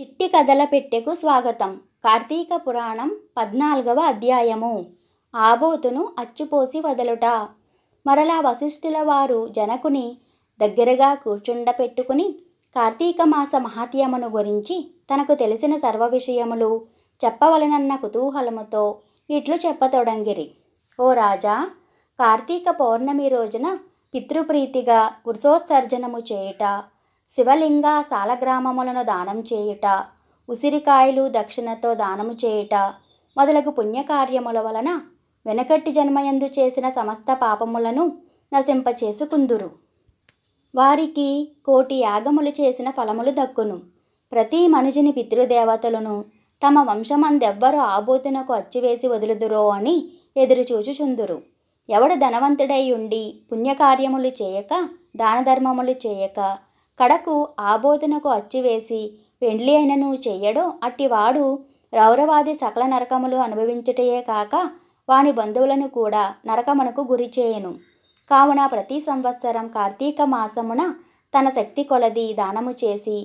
చిట్టి కథల పెట్టెకు స్వాగతం. కార్తీక పురాణం పద్నాలుగవ అధ్యాయము. ఆబోతును అచ్చుపోసి వదలుట. మరలా వశిష్ఠుల వారు జనకుని దగ్గరగా కూర్చుండపెట్టుకుని కార్తీక మాస మహాత్యమును గురించి తనకు తెలిసిన సర్వ విషయములు చెప్పవలనన్న కుతూహలముతో ఇట్లు చెప్పతొడంగిరి. ఓ రాజా కార్తీక పౌర్ణమి రోజున పితృప్రీతిగా వృషోత్సర్జనము చేయుట శివలింగ సాలగ్రామములను దానం చేయుట ఉసిరికాయలు దక్షిణతో దానము చేయుట మొదలగు పుణ్యకార్యముల వలన వెనకట్టి జన్మయందు చేసిన సమస్త పాపములను నశింపచేసుకుందురు. వారికి కోటి యాగములు చేసిన ఫలములు దక్కును. ప్రతి మనుజుని పితృదేవతలను తమ వంశమందెవ్వరు ఆబోతునకు అచ్చివేసి వదులుదురో అని ఎదురుచూచుచుందురు. ఎవడు ధనవంతుడై ఉండి పుణ్యకార్యములు చేయక దానధర్మములు చేయక కడకు ఆబోధనకు అచ్చివేసి పెండ్లి అయినను చెయ్యడో అట్టివాడు రౌరవాది సకల నరకములు అనుభవించుటయే కాక వాని బంధువులను కూడా నరకమునకు గురి చేయను. కావున ప్రతి సంవత్సరం కార్తీక మాసమున తన శక్తి కొలది దానము చేసి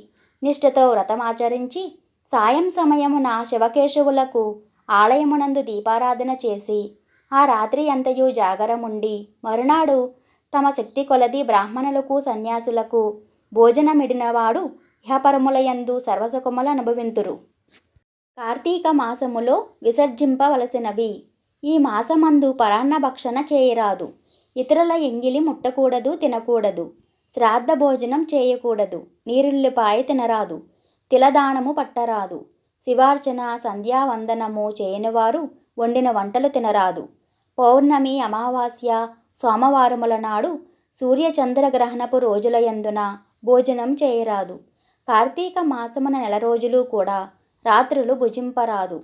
నిష్ఠతో వ్రతమాచరించి సాయం సమయమున శివకేశవులకు ఆలయమునందు దీపారాధన చేసి ఆ రాత్రి అంతయు జాగరముండి మరునాడు తమ శక్తి కొలది బ్రాహ్మణులకు సన్యాసులకు భోజనమిడినవాడు ఇహపరములయందు సర్వసుఖములు అనుభవింతురు. కార్తీక మాసములో విసర్జింపవలసినవి. ఈ మాసమందు పరాన్న భక్షణ చేయరాదు. ఇతరుల ఎంగిలి ముట్టకూడదు తినకూడదు. శ్రాద్ధ భోజనం చేయకూడదు. నీరుల్లిపాయ తినరాదు. తిలదానము పట్టరాదు. శివార్చన సంధ్యావందనము చేయనివారు వండిన వంటలు తినరాదు. పౌర్ణమి అమావాస్య సోమవారముల నాడు సూర్యచంద్రగ్రహణపు రోజుల యందున భోజనం చేయరాదు. కార్తీక మాసమున నెల రోజులు కూడా రాత్రులు భుజింపరాదు.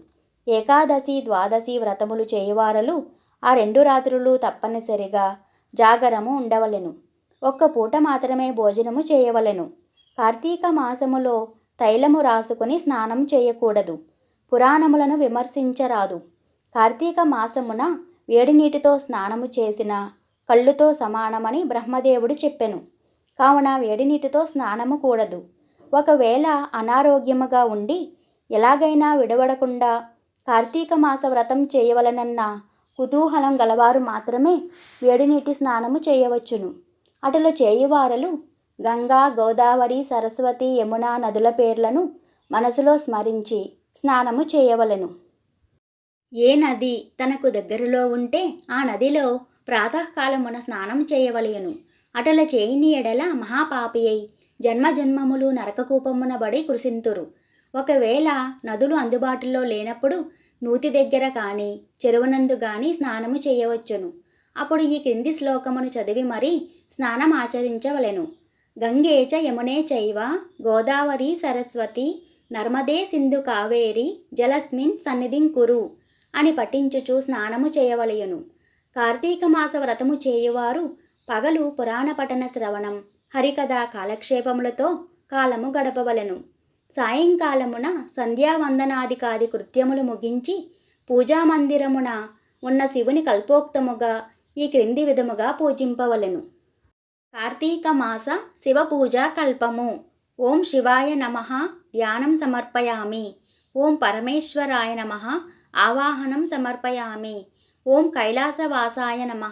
ఏకాదశి ద్వాదశి వ్రతములు చేయువారలు ఆ రెండు రాత్రులు తప్పనిసరిగా జాగరము ఉండవలెను. ఒక్క పూట మాత్రమే భోజనము చేయవలెను. కార్తీక మాసములో తైలము రాసుకుని స్నానం చేయకూడదు. పురాణములను విమర్శించరాదు. కార్తీక మాసమున వేడి నీటితో స్నానము చేసిన కళ్ళుతో సమానమని బ్రహ్మదేవుడు చెప్పెను. కావున వేడి నీటితో స్నానము కూడదు. ఒకవేళ అనారోగ్యముగా ఉండి ఎలాగైనా విడవడకుండా కార్తీక మాస వ్రతం చేయవలనన్న కుతూహలం గలవారు మాత్రమే వేడినీటి స్నానము చేయవచ్చును. అటులో చేయువారలు గంగా గోదావరి సరస్వతి యమున నదుల పేర్లను మనసులో స్మరించి స్నానము చేయవలెను. ఏ నది తనకు దగ్గరలో ఉంటే ఆ నదిలో ప్రాతకాలమున స్నానం చేయవలయను అటల చేయని ఎడల మహాపాపి అయి జన్మజన్మములు నరకకూపమున బడి కృషింతురు ఒకవేళ నదులు అందుబాటులో లేనప్పుడు నూతి దగ్గర కానీ చెరువునందు కానీ స్నానము చేయవచ్చును. అప్పుడు ఈ క్రింది శ్లోకమును చదివి మరీ స్నానం ఆచరించవలెను గంగేచ యమునే చైవ గోదావరి సరస్వతి నర్మదే సింధు కావేరి జలస్మిన్ సన్నిధిం కురు అని పఠించుచు స్నానము చేయవలయును కార్తీక మాస వ్రతము చేయువారు పగలు పురాణ పఠన శ్రవణం హరికథ కాలక్షేపములతో కాలము గడపవలెను. సాయంకాలమున సంధ్యావందనాధికాది కృత్యములు ముగించి పూజామందిరమున ఉన్న శివుని కల్పోక్తముగా ఈ క్రింది విధముగా పూజింపవలెను. కార్తీక మాస శివ పూజా కల్పము. ఓం శివాయ నమ ధ్యానం సమర్పయామి. ఓం పరమేశ్వరాయ నమ ఆవాహనం సమర్పయామి. ఓం కైలాసవాసాయ నమ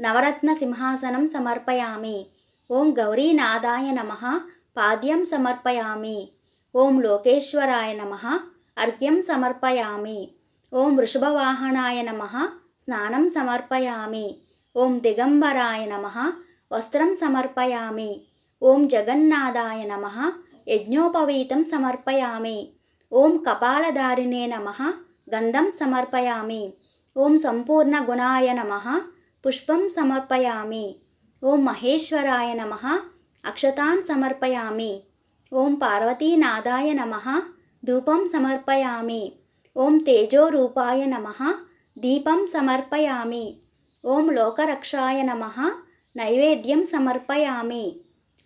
నవరత్న సింహాసనం సమర్పయామి. ఓం గౌరీనాథాయ నమ. పాద్యం సమర్పయామి. ఓం లోకేశ్వరాయ నమ. అర్ఘ్యం సమర్పయామి. ఓం వృషభవాహనాయ నమ. స్నానం సమర్పయామి. ఓం దిగంబరాయ నమ. వస్త్రం సమర్పయామి. ఓం జగన్నాథాయ నమ. యజ్ఞోపవీతం సమర్పయామి. ఓం కపాలధారిణే నమ. గంధం సమర్పయామి. ఓం సంపూర్ణ గుణాయ నమ. పుష్పం సమర్పయామి. ఓం మహేశ్వరాయ నమ. అక్షతాన్ సమర్పయామి. ఓం పార్వతీనాథాయ నమ. ధూపం సమర్పయామి. ఓం తేజోరూపాయ నమ. దీపం సమర్పయామి. ఓం లోకరక్షాయ నమ. నైవేద్యం సమర్పయామి.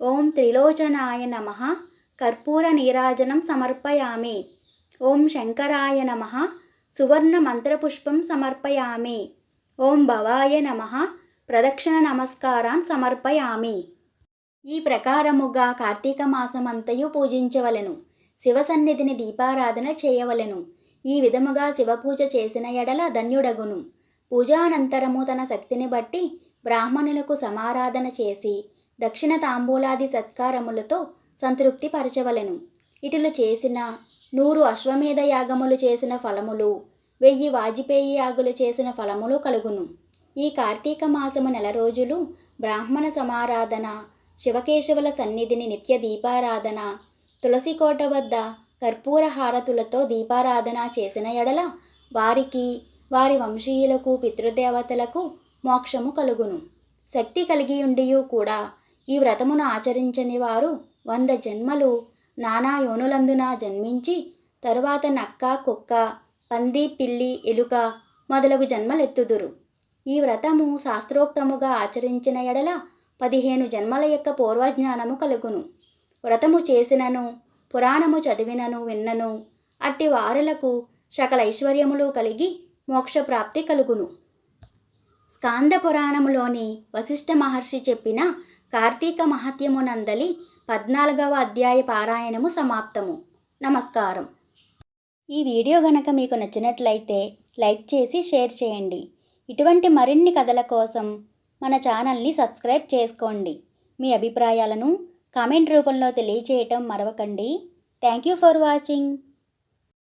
ఓం త్రిలోచనాయ నమ. కర్పూర నీరాజనం సమర్పయామి. ఓం శంకరాయ నమ. సువర్ణ మంత్రపుష్పం సమర్పయామి. ఓం భవాయ నమ. ప్రదక్షిణ నమస్కారాన్ సమర్పయామి. ఈ ప్రకారముగా కార్తీక మాసమంతయు పూజించవలెను. శివసన్నిధిని దీపారాధన చేయవలెను. ఈ విధముగా శివపూజ చేసిన ఎడల ధన్యుడగును. పూజానంతరము తన శక్తిని బట్టి బ్రాహ్మణులకు సమారాధన చేసి దక్షిణ తాంబూలాది సత్కారములతో సంతృప్తి పరచవలెను ఇటులు చేసిన నూరు అశ్వమేధ యాగములు చేసిన ఫలములు వెయ్యి వాజిపేయి యాగులు చేసిన ఫలములు కలుగును. ఈ కార్తీక మాసము నెల రోజులు బ్రాహ్మణ సమారాధన శివకేశవుల సన్నిధిని నిత్య దీపారాధన తులసికోట వద్ద కర్పూర హారతులతో దీపారాధన చేసిన ఎడల వారికి వారి వంశీయులకు పితృదేవతలకు మోక్షము కలుగును. శక్తి కలిగి ఉండియు కూడా ఈ వ్రతమును ఆచరించని వారు వంద జన్మలు నానా యోనులందున జన్మించి తరువాత నక్క కుక్క పంది పిల్లి ఎలుక మొదలగు జన్మలెత్తుదురు. ఈ వ్రతము శాస్త్రోక్తముగా ఆచరించిన ఎడల పదిహేను జన్మల యొక్క పూర్వజ్ఞానము కలుగును. వ్రతము చేసినను పురాణము చదివినను విన్నను అట్టి వారులకు సకల ఐశ్వర్యములు కలిగి మోక్షప్రాప్తి కలుగును. స్కాంద పురాణములోని వశిష్ఠ మహర్షి చెప్పిన కార్తీక మహత్యమునందలి పద్నాలుగవ అధ్యాయ పారాయణము సమాప్తము. నమస్కారం. ఈ వీడియో గనక మీకు నచ్చినట్లయితే లైక్ చేసి షేర్ చేయండి. ఇటువంటి మరిన్ని కథల కోసం మన ఛానల్ని సబ్స్క్రైబ్ చేసుకోండి. మీ అభిప్రాయాలను కామెంట్ రూపంలో తెలియచేయటం మరవకండి. Thank you for watching.